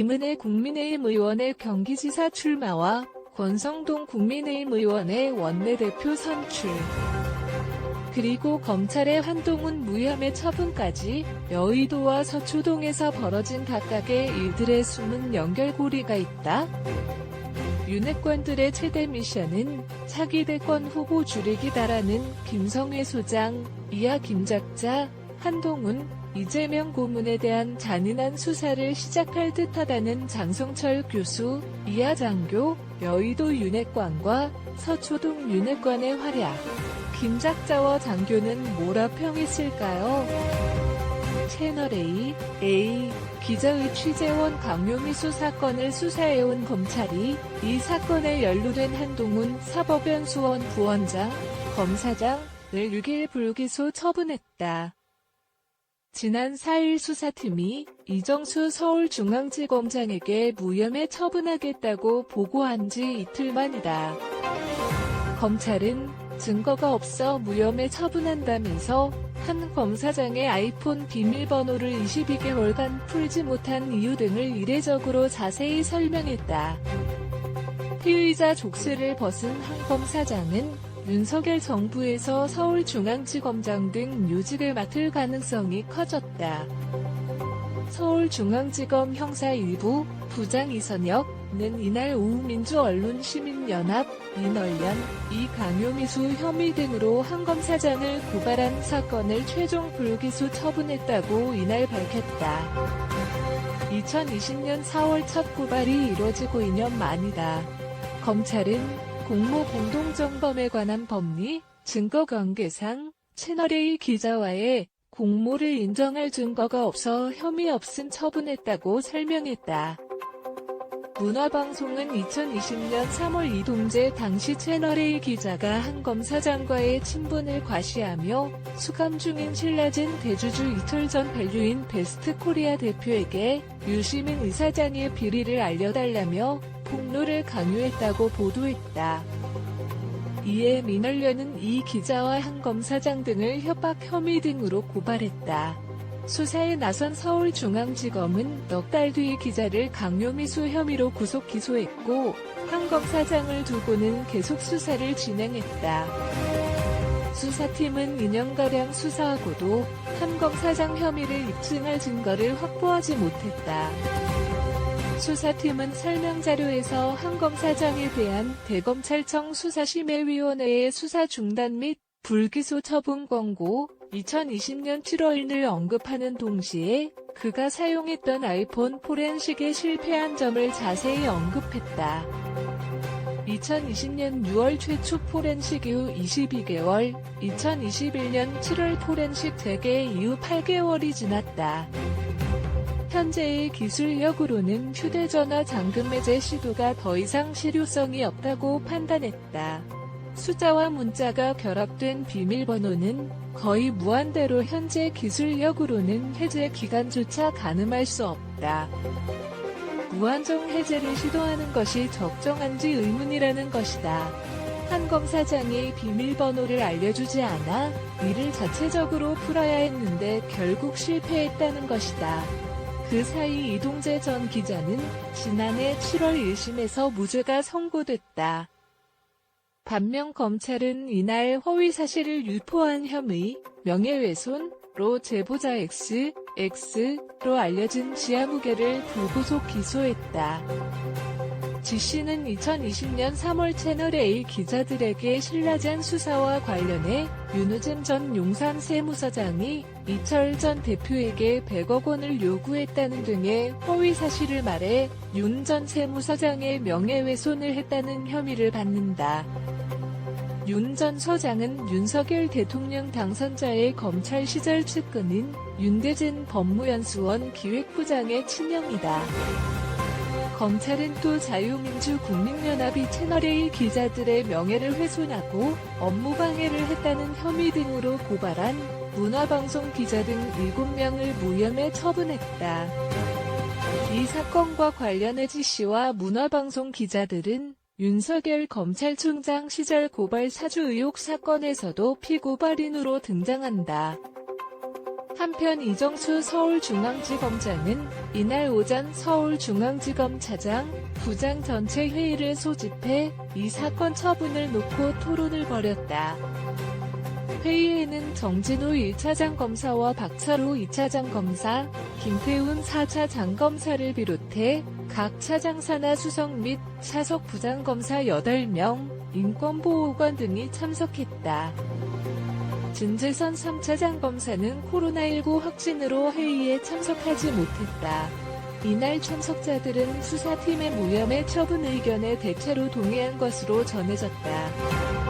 김은혜 국민의힘 의원의 경기지사 출마와 권성동 국민의힘 의원의 원내대표 선출. 그리고 검찰의 한동훈 무혐의 처분까지 여의도와 서초동에서 벌어진 각각의 일들의 숨은 연결고리가 있다. 윤핵관들의 최대 미션은 차기 대권 후보 줄이기다라는 김성회 소장, 이하 김작자, 한동훈, 이재명 고문에 대한 잔인한 수사를 시작할 듯하다는 장성철 교수, 이하 장교, 여의도 윤핵관과 서초동 윤핵관의 활약. 김작자와 장교는 뭐라 평했을까요? 채널A, A, 기자의 취재원 강요미수 사건을 수사해온 검찰이 이 사건에 연루된 한동훈 사법연수원 부원장, 검사장을 6일 불기소 처분했다. 지난 4일 수사팀이 이정수 서울중앙지검장에게 무혐의 처분하겠다고 보고한 지 이틀 만이다. 검찰은 증거가 없어 무혐의 처분한다면서 한 검사장의 아이폰 비밀번호를 22개월간 풀지 못한 이유 등을 이례적으로 자세히 설명했다. 피의자 족쇄를 벗은 한 검사장은 윤석열 정부에서 서울중앙지검장 등 요직을 맡을 가능성이 커졌다. 서울중앙지검 형사 1부 부장 이선혁은 이날 오후 민주언론시민연합, 민언련, 이강요미수 혐의 등으로 한 검사장을 고발한 사건을 최종 불기소 처분했다고 이날 밝혔다. 2020년 4월 첫 고발이 이뤄지고 2년 만이다. 검찰은 공모 공동정범에 관한 법리, 증거관계상 채널A 기자와의 공모를 인정할 증거가 없어 혐의 없음 처분했다고 설명했다. 문화방송은 2020년 3월 이동재 당시 채널A 기자가 한 검사장과의 친분을 과시하며 수감 중인 신라진 대주주 이틀 전 밸류인 베스트 코리아 대표에게 유시민 이사장의 비리를 알려달라며 폭로를 강요했다고 보도했다. 이에 민원련은 이 기자와 한 검사장 등을 협박 혐의 등으로 고발했다. 수사에 나선 서울중앙지검은 넉 달 뒤 기자를 강요미수 혐의로 구속 기소했고 한 검사장을 두고는 계속 수사를 진행했다. 수사팀은 2년가량 수사하고도 한 검사장 혐의를 입증할 증거를 확보하지 못했다. 수사팀은 설명자료에서 한 검사장에 대한 대검찰청 수사심의위원회의 수사 중단 및 불기소 처분 권고 2020년 7월을 언급하는 동시에 그가 사용했던 아이폰 포렌식에 실패한 점을 자세히 언급했다. 2020년 6월 최초 포렌식 이후 22개월, 2021년 7월 포렌식 재개 이후 8개월이 지났다. 현재의 기술력으로는 휴대전화 잠금 해제 시도가 더 이상 실효성이 없다고 판단했다. 숫자와 문자가 결합된 비밀번호는 거의 무한대로 현재 기술력으로는 해제 기간조차 가늠할 수 없다. 무한정 해제를 시도하는 것이 적정한지 의문이라는 것이다. 한 검사장이 비밀번호를 알려주지 않아 이를 자체적으로 풀어야 했는데 결국 실패했다는 것이다. 그 사이 이동재 전 기자는 지난해 7월 1심에서 무죄가 선고됐다. 반면 검찰은 이날 허위 사실을 유포한 혐의, 명예훼손로 제보자 X, X로 알려진 지하무게를 불구속 기소했다. 지 씨는 2020년 3월 채널A 기자들에게 신라젠 수사와 관련해 윤우잼 전 용산 세무서장이 이철 전 대표에게 100억 원을 요구했다는 등의 허위 사실을 말해 윤 전 세무서장의 명예훼손을 했다는 혐의를 받는다. 윤 전 서장은 윤석열 대통령 당선자의 검찰 시절 측근인 윤대진 법무연수원 기획부장의 친형이다. 검찰은 또 자유민주국민연합이 채널A 기자들의 명예를 훼손하고 업무방해를 했다는 혐의 등으로 고발한 문화방송 기자 등 7명을 무혐의 처분했다. 이 사건과 관련해 지 씨와 문화방송 기자들은 윤석열 검찰총장 시절 고발 사주 의혹 사건에서도 피고발인으로 등장한다. 한편 이정수 서울중앙지검장은 이날 오전 서울중앙지검 차장, 부장 전체 회의를 소집해 이 사건 처분을 놓고 토론을 벌였다. 회의에는 정진우 1차장 검사와 박철우 2차장 검사, 김태훈 4차 장 검사를 비롯해 각 차장 사나 수석 및 사석 부장 검사 8명, 인권보호관 등이 참석했다. 진재선 3차장 검사는 코로나19 확진으로 회의에 참석하지 못했다. 이날 참석자들은 수사팀의 무혐의 처분 의견에 대체로 동의한 것으로 전해졌다.